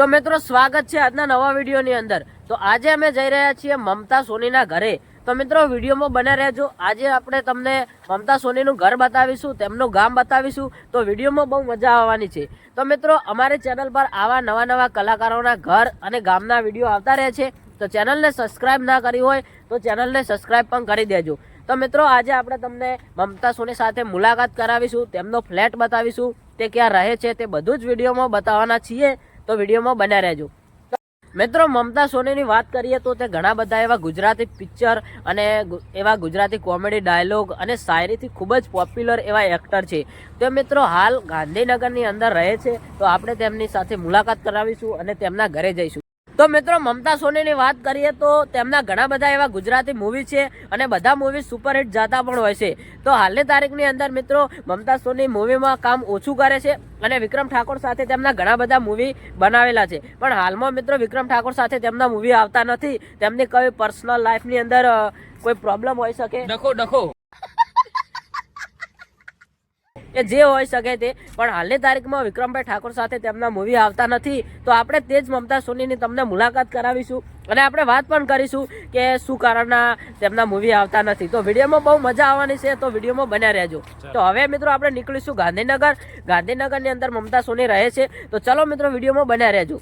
તો મિત્રો, સ્વાગત છે આજના નવા વિડીયોની અંદર. તો આજે અમે જઈ રહ્યા છીએ મમતા સોનીના ઘરે. તો મિત્રો, વિડીયોમાં બને રહેજો. આજે આપણે તમને મમતા સોનીનું ઘર બતાવીશું, તેમનું ગામ બતાવીશું. તો વિડીયોમાં બહુ મજા આવવાની છે. તો મિત્રો, અમારી ચેનલ પર આવા નવા નવા કલાકારોના ઘર અને ગામના વીડિયો આવતા રહે છે. તો ચેનલને સબસ્ક્રાઇબ ના કરી હોય, તો ચેનલને સબસ્ક્રાઇબ પણ કરી દેજો. તો મિત્રો, આજે આપણે તમને મમતા સોની સાથે મુલાકાત કરાવીશું, તેમનો ફ્લેટ બતાવીશું, તે ક્યાં રહે છે તે બધું જ વિડીયોમાં બતાવવાના છીએ. તો વિડીયોમાં બન્યા રહેજો. મિત્રો, મમતા સોનીની વાત કરીએ તો તે ઘણા બધા એવા ગુજરાતી પિક્ચર અને એવા ગુજરાતી કોમેડી ડાયલોગ અને શાયરીથી ખૂબ જ પોપ્યુલર એવા એક્ટર છે. તે મિત્રો, હાલ ગાંધીનગરની અંદર રહે છે. તો આપણે તેમની સાથે મુલાકાત કરાવીશું અને તેમના ઘરે જઈશું. તો મિત્રો, મમતા સોનીની વાત કરીએ તો તેમના ઘણા બધા એવા ગુજરાતી મૂવી છે અને બધા મૂવી સુપરહિટ જાતા પણ હોય છે. તો હાલની તારીખની અંદર મિત્રો, મમતા સોની મૂવીમાં કામ ઓછું કરે છે અને વિક્રમ ઠાકોર સાથે તેમના ઘણા બધા મૂવી બનાવેલા છે. પણ હાલમાં મિત્રો, વિક્રમ ઠાકોર સાથે તેમના મૂવી આવતા નથી. તેમની કોઈ પર્સનલ લાઈફની અંદર કોઈ પ્રોબ્લેમ હોઈ શકે? ડખો ડખો. કે જે હોઈ શકે તે. પણ હાલની તારીખમાં વિક્રમભાઈ ઠાકોર સાથે તેમના મૂવી આવતા નથી તો આપણે તે જ મમતા સોનીની તમને મુલાકાત કરાવીશું. અને આપણે વાત પણ કરીશું કે શું કારણના તેમના મૂવી આવતા નથી. તો વિડીયોમાં બહુ મજા આવવાની છે તો વિડીયોમાં બન્યા રહેજો. તો હવે મિત્રો આપણે નીકળીશું ગાંધીનગર. ગાંધીનગરની અંદર મમતા સોની રહે છે. તો ચલો મિત્રો વિડીયોમાં બન્યા રહેજો.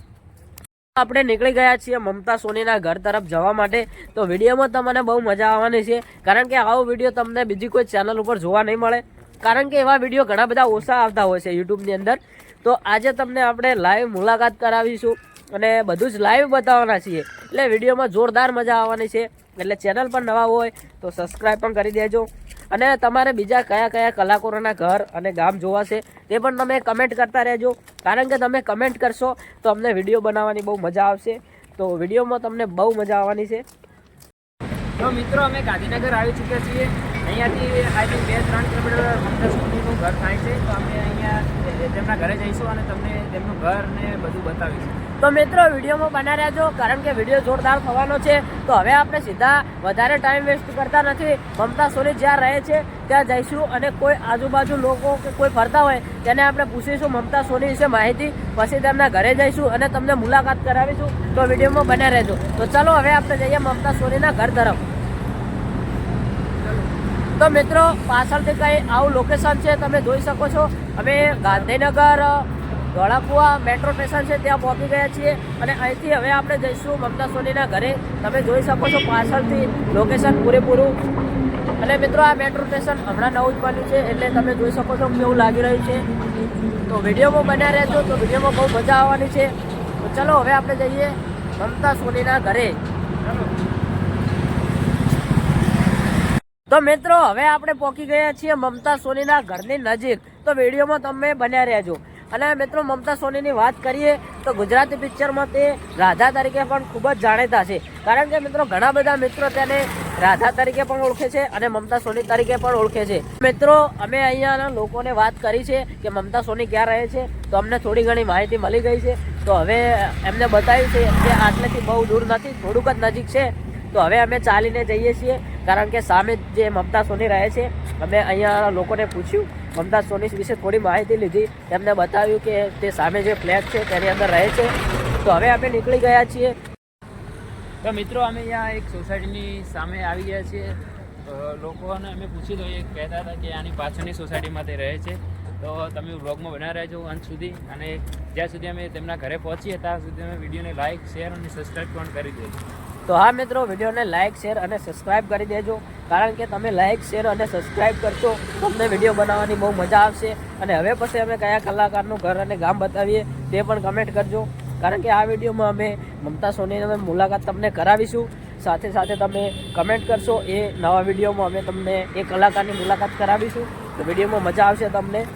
આપણે નીકળી ગયા છીએ મમતા સોનીના ઘર તરફ જવા માટે. તો વિડીયોમાં તમને બહુ મજા આવવાની છે. કારણ કે આવો વીડિયો તમને બીજી કોઈ ચેનલ ઉપર જોવા નહીં મળે. કારણ કે એવા વીડિયો ઘણા બધા ઓછા આવતા હોય છે યુટ્યુબની અંદર. તો આજે તમને આપણે લાઈવ મુલાકાત કરાવીશું અને બધું જ લાઈવ બતાવવાના છીએ. એટલે વિડીયોમાં જોરદાર મજા આવવાની છે. એટલે ચેનલ પણ નવા હોય તો સબસ્ક્રાઈબ પણ કરી દેજો. અને તમારે બીજા કયા કયા કલાકારોના ઘર અને ગામ જોવા છે તે પણ તમે કમેન્ટ કરતા રહેજો. કારણ કે તમે કમેન્ટ કરશો તો અમને વીડિયો બનાવવાની બહુ મજા આવશે. તો વિડીયોમાં તમને બહુ મજા આવવાની છે. તો મિત્રો, અમે ગાંધીનગર આવી ચૂક્યા છીએ. અહીંયાથી આઈ થિંક બે ત્રણ કિલોમીટર મમતા સોનીનું ઘર થાય છે, તો અમે અહીંયા તેમના ઘરે જઈશું અને તમને તેમનું ઘર ને બધું બતાવીશું. તો મિત્રો, વિડીયોમાં બના રહેજો કારણ કે વીડિયો જોરદાર થવાનો છે, તો હવે આપણે સીધા વધારે ટાઈમ વેસ્ટ કરતા નથી. મમતા સોની જ્યાં રહે છે, ત્યાં જઈશું અને કોઈ આજુબાજુ લોકો કે કોઈ ફરતા હોય, તેને આપણે પૂછીશું મમતા સોની વિશે માહિતી, પછી તેમના ઘરે જઈશું અને તમને મુલાકાત કરાવીશું. તો વિડીયોમાં બન્યા રહેજો તો ચલો હવે આપણે જઈએ મમતા સોનીના ઘર તરફ. તો મિત્રો, પાછળથી કઈ આવું લોકેશન છે તમે જોઈ શકો છો. અમે ગાંધીનગર ધોળાકુવા મેટ્રો સ્ટેશન છે ત્યાં પહોંચી ગયા છીએ અને અહીંથી હવે આપણે જઈશું મમતા સોનીના ઘરે. તમે જોઈ શકો છો પાછળથી લોકેશન પૂરેપૂરું. અને મિત્રો, આ મેટ્રો સ્ટેશન હમણાં નવું જ બન્યું છે એટલે તમે જોઈ શકો છો કેવું લાગી રહ્યું છે. તો વિડીયોમાં બન્યા રહેજો, તો વિડીયોમાં બહુ મજા આવવાની છે. તો ચલો, હવે આપણે જઈએ મમતા સોનીના ઘરે. તો મિત્રો, હવે આપણે પહોંચી ગયા છીએ મમતા સોનીના ઘરની નજીક. તો વિડીયોમાં તમે બન્યા રહેજો. અને મિત્રો, મમતા સોનીની વાત કરીએ તો ગુજરાતી પિક્ચરમાં તે રાધા તરીકે પણ ખૂબ જ જાણીતા છે. કારણ કે મિત્રો, ઘણા બધા મિત્રો તેને રાધા તરીકે પણ ઓળખે છે અને મમતા સોની તરીકે પણ ઓળખે છે. મિત્રો, અમે અહીંયાના લોકોને વાત કરી છે કે મમતા સોની ક્યાં રહે છે, તો અમને થોડી ઘણી માહિતી મળી ગઈ છે. તો હવે એમને બતાવ્યું છે કે આટલેથી બહુ દૂર નથી, થોડુંક જ નજીક છે. તો હવે અમે ચાલીને જઈએ છીએ, કારણ કે સામે જે મમતા સોની રહે છે, અમે અહીંયા લોકોને પૂછ્યું. મમતા સોની વિશે થોડી માહિતી લીધી. એમને બતાવ્યું કે તે સામે જે ફ્લેટ છે તેની અંદર રહે છે. તો હવે અમે નીકળી ગયા છીએ. તો મિત્રો, અમે અહીંયા એક સોસાયટીની સામે આવી ગયા છીએ. લોકોને અમે પૂછી તો એ કહેતા હતા કે આની પાછળની સોસાયટીમાં તે રહે છે. તો તમે વ્લોગમાં બના રહેજો અંત સુધી. અને જ્યાં સુધી અમે તેમના ઘરે પહોંચીએ, ત્યાં સુધી અમે વિડીયોને લાઇક શેર અને સબસ્ક્રાઈબ પણ કરી દેજો. તો હા મિત્રો, વિડીયોને લાઇક શેર અને સબસ્ક્રાઈબ કરી દેજો. કારણ કે તમે લાઇક શેર અને સબસ્ક્રાઇબ કરશો, તમને વીડિયો બનાવવાની બહુ મજા આવશે. અને હવે પછી અમે કયા કલાકારનું ઘર અને ગામ બતાવીએ તે પણ કમેન્ટ કરજો. કારણ કે આ વિડીયોમાં અમે મમતા સોનીની મુલાકાત તમને કરાવીશું. સાથે સાથે તમે કમેન્ટ કરશો, એ નવા વિડીયોમાં અમે તમને એ કલાકારની મુલાકાત કરાવીશું. તો વિડીયોમાં મજા આવશે તમને.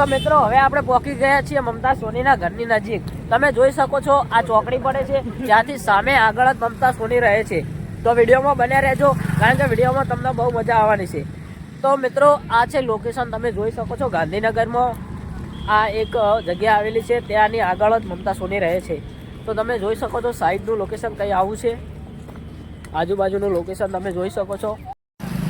તો મિત્રો, હવે આપણે પહોંચી ગયા છીએ મમતા સોનીના ઘરની નજીક. તમે જોઈ શકો છો, આ ચોકડી પડે છે ત્યાંથી સામે આગળ જ મમતા સોની રહે છે. તો વિડીયોમાં બન્યા રહેજો, કારણ કે વિડીયોમાં તમને બહુ મજા આવવાની છે. તો મિત્રો, આ છે લોકેશન તમે જોઈ શકો છો ગાંધીનગરમાં. આ એક જગ્યા આવેલી છે, ત્યાંની આગળ જ મમતા સોની રહે છે. તો તમે જોઈ શકો છો સાઈડનું લોકેશન કંઈ આવું છે. આજુબાજુનું લોકેશન તમે જોઈ શકો છો.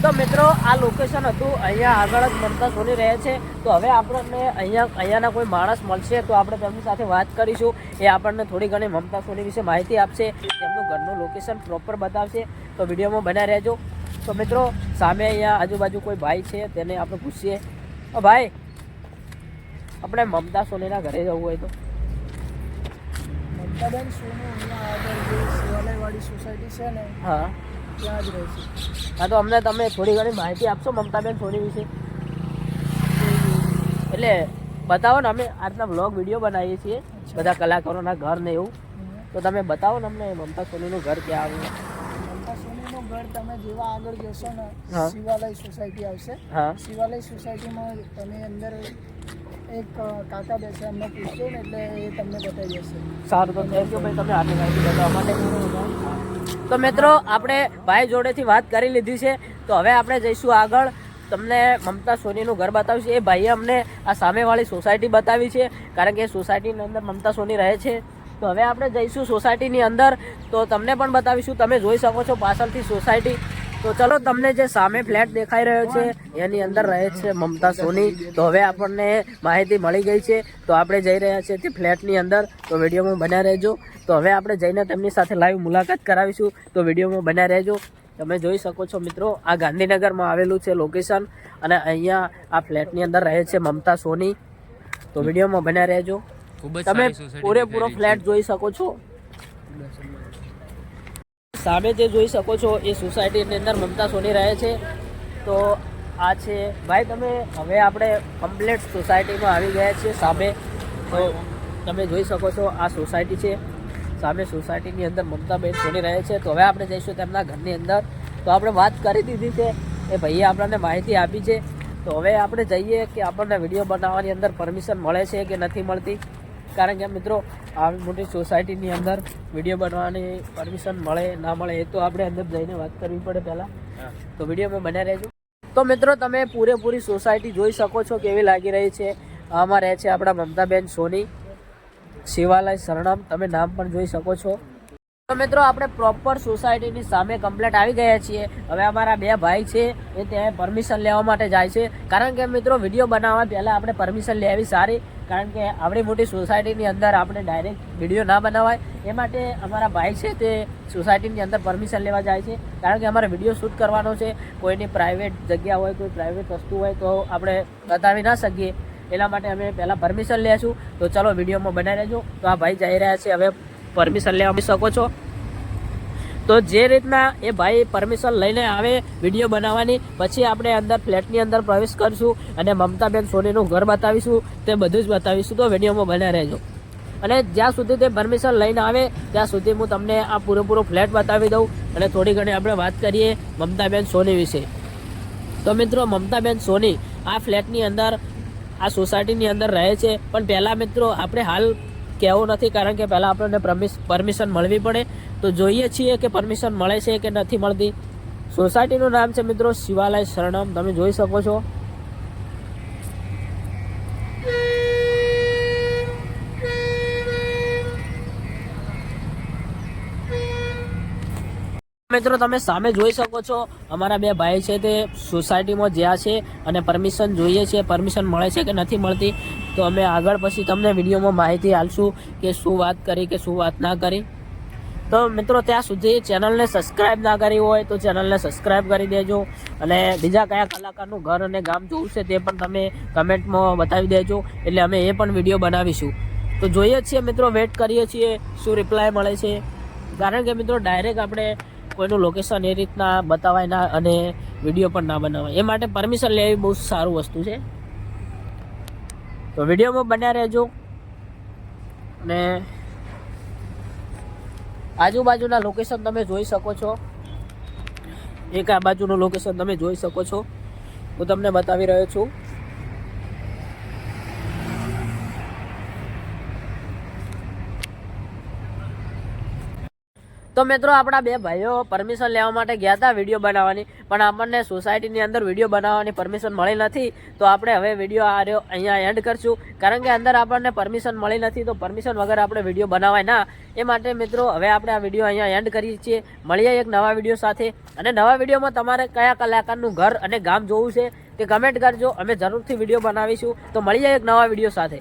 તો મિત્રો આ લોકેશન હતું. અહીંયા આગળ જ મમતા સોની રહે છે. તો હવે આપણને અહીંયા અહીંયાના કોઈ માણસ મળશે તો આપણે તેમની સાથે વાત કરીશું. એ આપણને થોડી ઘણી મમતા સોની વિશે માહિતી આપશે. તેમનું ઘરનું લોકેશન પ્રોપર બતાવશે. તો વિડીયોમાં બન્યા રહેજો. તો મિત્રો સામે અહીંયા આજુબાજુ કોઈ ભાઈ છે તેને આપણે પૂછીએ. ઓ ભાઈ આપણે મમતા સોનીના ઘરે જવું હોય તો. મમતાબેન સોનું અહીંયા આગળ જે શિવાલયવાળી સોસાયટી છે ને હા. ત્યાં જ રહે હા તો અમને તમે થોડી ઘણી માહિતી આપશો મમતાબેન સોની વિશે? એટલે બતાવો ને અમે આજના બ્લોગ વીડિયો બનાવીએ છીએ. બધા કલાકારોના ઘર ને એવું. તો તમે બતાવો ને અમને મમતા સોનીનું ઘર ક્યાં આવ્યું મમતા સોનીનું ઘર તમે જેવા આગળ જશો ને શિવાલય સોસાયટી આવશે. હા. શિવાલય સોસાયટીમાં તમે અંદર એક કાકા બેસે એમને પૂછજો ને એટલે એ તમને બતાવી જશે સારું તો થેન્ક યુ ભાઈ તમે આટલી માહિતી બતાવવા માટે. તો મિત્રો આપણે ભાઈ જોડેથી વાત કરી લીધી છે. તો હવે આપણે જઈશું આગળ. તમને મમતા સોનીનું ઘર બતાવીશું. એ ભાઈએ અમને આ સામેવાળી સોસાયટી બતાવી છે કારણ કે એ સોસાયટીની અંદર મમતા સોની રહે છે. તો હવે આપણે જઈશું સોસાયટીની અંદર. તો તમને પણ બતાવીશું. તમે જોઈ શકો છો પાછળથી સોસાયટી. તો ચલો તમને જે સામે ફ્લેટ દેખાઈ રહ્યો છે એની અંદર રહે છે મમતા સોની. તો હવે આપણને માહિતી મળી ગઈ છે. તો આપણે જઈ રહ્યા છીએ તે ફ્લેટની અંદર. તો વિડીયોમાં બન્યા રહેજો. તો હવે આપણે જઈને તેમની સાથે લાઈવ મુલાકાત કરાવીશું. તો વિડીયોમાં બન્યા રહેજો. તમે જોઈ શકો છો મિત્રો આ ગાંધીનગરમાં આવેલું છે લોકેશન અને અહીંયા આ ફ્લેટની અંદર રહે છે મમતા સોની. તો વિડીયોમાં બન્યા રહેજો. તમે પૂરેપૂરો ફ્લેટ જોઈ શકો છો. સામે જે જોઈ શકો છો એ સોસાયટીની અંદર મમતા સોની રહે છે. તો આ છે. ભાઈ, તમે હવે આપણે કમ્પ્લેટ સોસાયટીમાં આવી ગયા છીએ સામે. તો તમે જોઈ શકો છો આ સોસાયટી છે. સામે સોસાયટીની અંદર મમતાબેન સોની રહે છે. તો હવે આપણે જઈશું તેમના ઘરની અંદર. તો આપણે વાત કરી દીધી છે એ ભાઈએ આપણને માહિતી આપી છે. તો હવે આપણે જઈએ કે આપણને વીડિયો બનાવવાની અંદર પરમિશન મળે છે કે નથી મળતી. કારણ કે મિત્રો આવી મોટી સોસાયટીની અંદર વીડિયો બનાવવાની પરમિશન મળે ના મળે એ તો આપણે અંદર જઈને વાત કરવી પડે પહેલાં. તો વિડીયોમાં બન્યા રહેજો. તો મિત્રો તમે પૂરેપૂરી સોસાયટી જોઈ શકો છો કેવી લાગી રહી છે. આમાં રહે છે આપણા મમતાબેન સોની શિવાલય શરણમ તમે નામ પણ જોઈ શકો છો. તો મિત્રો આપણે પ્રોપર સોસાયટીની સામે કમ્પ્લેટ આવી ગયા છીએ. હવે અમારા બે ભાઈ છે એ ત્યાં પરમિશન લેવા માટે જાય છે. કારણ કે મિત્રો વીડિયો બનાવવા પહેલાં આપણે પરમિશન લેવી સારી. કારણ કે આવડી મોટી સોસાયટીની અંદર આપણે ડાયરેક્ટ વીડિયો ના બનાવાય. એ માટે અમારા ભાઈ છે તે સોસાયટીની અંદર પરમિશન લેવા જાય છે. કારણ કે અમારે વીડિયો શૂટ કરવાનો છે. કોઈની પ્રાઇવેટ જગ્યા હોય, કોઈ પ્રાઇવેટ વસ્તુ હોય તો આપણે બતાવી ના શકીએ. એના માટે અમે પહેલાં પરમિશન લેશું તો ચલો વિડીયોમાં બનાવી લેજો. તો આ ભાઈ જઈ રહ્યા છે. હવે પરમિશન લેવા શકો છો. તો જે રીતના એ ભાઈ પરમિશન લઈને આવે વીડિયો બનાવવાની, પછી આપણે અંદર ફ્લેટની અંદર પ્રવેશ કરીશું અને મમતાબેન સોનીનું ઘર બતાવીશું, તે બધું જ બતાવીશું. તો વિડીયોમાં બન્યા રહેજો. અને જ્યાં સુધી તે પરમિશન લઈને આવે, ત્યાં સુધી હું તમને આ પૂરેપૂરો ફ્લેટ બતાવી દઉં અને થોડી ઘણી આપણે વાત કરીએ મમતાબેન સોની વિશે. તો મિત્રો, મમતાબેન સોની આ ફ્લેટની અંદર, આ સોસાયટીની અંદર રહે છે. પણ પહેલાં મિત્રો, આપણે હાલ કહેવું નથી કારણ કે પહેલાં આપણને પરમિશન મળવી પડે. તો જોઈએ છીએ કે પરમિશન મળે છે કે નથી મળતી. સોસાયટીનું નામ છે મિત્રો શિવાલય શરણમ. તમે જોઈ શકો છો. મિત્રો, તમે સામે જોઈ શકો છો, અમારા બે ભાઈ છે તે સોસાયટીમાં જ્યાં છે અને પરમિશન જોઈએ છે, પરમિશન મળે છે કે નથી મળતી. તો અમે આગળ પછી તમને વિડીયોમાં માહિતી આપશું કે શું વાત કરી કે શું વાત ના કરી. તો મિત્રો ત્યાં સુધી ચેનલને સબસ્ક્રાઇબ ના કરી હોય તો ચેનલને સબસ્ક્રાઇબ કરી દેજો અને બીજા કયા કલાકારનું ઘર અને ગામ જોવું છે તે પણ તમે કમેન્ટમાં બતાવી દેજો. એટલે અમે એ પણ વીડિયો બનાવીશું. તો જોઈએ છીએ મિત્રો વેટ કરીએ છીએ શું રિપ્લાય મળે છે. કારણ કે મિત્રો ડાયરેક્ટ આપણે કોઈનું લોકેશન એ રીતના બતાવાય ના અને વીડિયો પણ ના બનાવાય. એ માટે પરમિશન લેવી બહુ સારું વસ્તુ છે. તો વિડીયોમાં બન્યા રહેજો. અને આજુબાજુના લોકેશન તમે જોઈ શકો છો. એક આ બાજુનું લોકેશન તમે જોઈ શકો છો. હું તમને બતાવી રહ્યો છું. તો મિત્રો આપણા બે ભાઈઓ પરમિશન લેવા માટે ગયા હતા વીડિયો બનાવવાની, પણ આપણને સોસાયટીની અંદર વીડિયો બનાવવાની પરમિશન મળી નથી. તો આપણે હવે વીડિયો આ રહ્યો, અહીંયા એન્ડ કરશું. કારણ કે અંદર આપણને પરમિશન મળી નથી, તો પરમિશન વગર આપણે વીડિયો બનાવાય ના. એ માટે મિત્રો હવે આપણે આ વીડિયો અહીંયા એન્ડ કરીએ છીએ. મળીએ એક નવા વીડિયો સાથે. અને નવા વિડીયોમાં તમારે કયા કલાકારનું ઘર અને ગામ જોવું છે તે કમેન્ટ કરજો. અમે જરૂરથી વીડિયો બનાવીશું. તો મળીએ એક નવા વીડિયો સાથે.